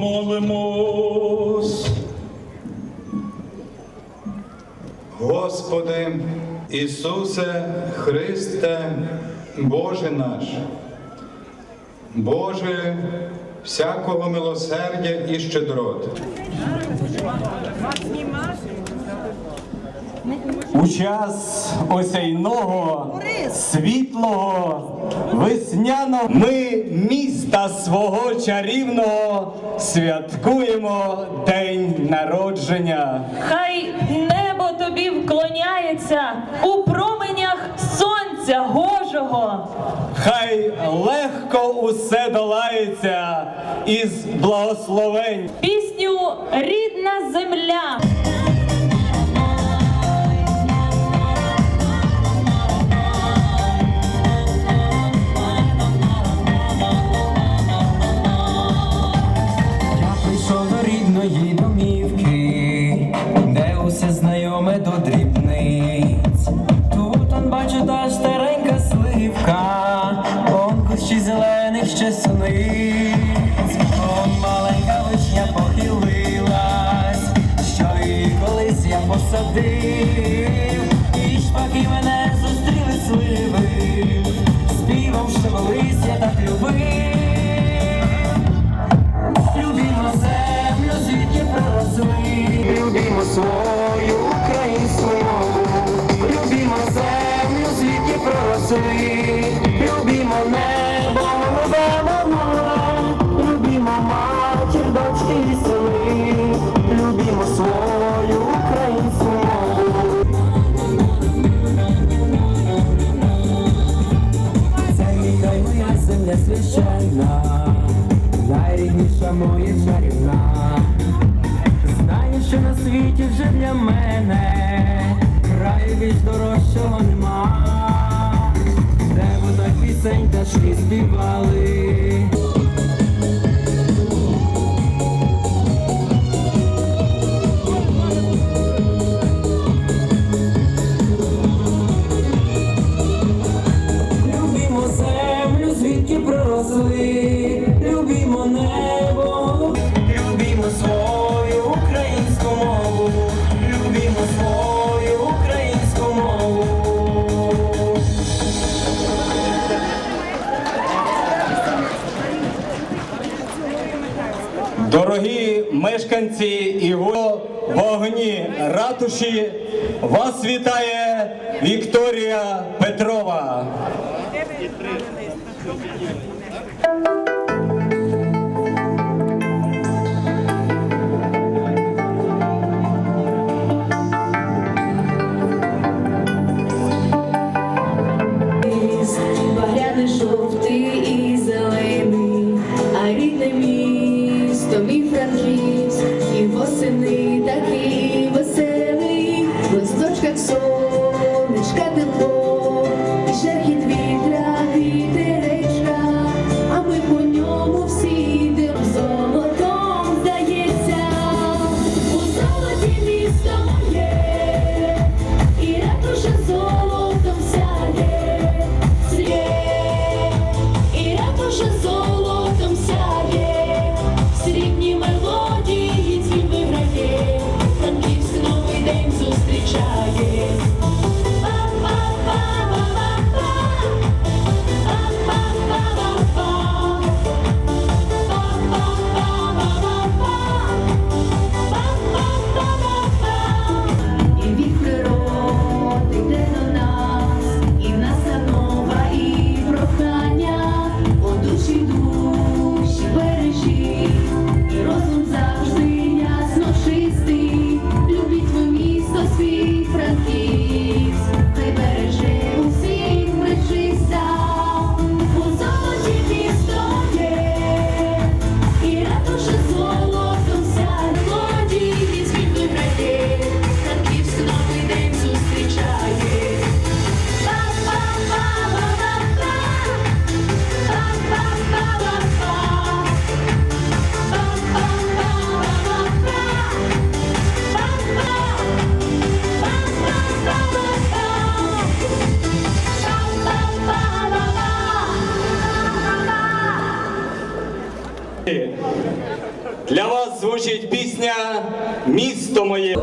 Молимось. Господи, Ісусе Христе, Боже наш, Боже всякого милосердя і щедрот. У час осяйного, світлого, весняного ми міста свого чарівного святкуємо день народження. Хай небо тобі вклоняється у променях сонця Гожого. Хай легко усе долається із благословень. Пісню Рідна земля. Рідної домівки, де усе знайоме до дрібниць. Тут он бачу та старенька сливка, он зелених ще суниць, он маленька вишня похилилась, що її колись я посадив, і шпаки мене зустріли сливи, співом, що колись я так любив. Найрідніша моя чарівна. Знаю, що на світі вже для мене краю більш дорожчого нема, де вона пісень пташки співали. Мешканці і вогні ратуші, вас вітає Вікторія Петрова. Для вас звучить пісня Місто моє.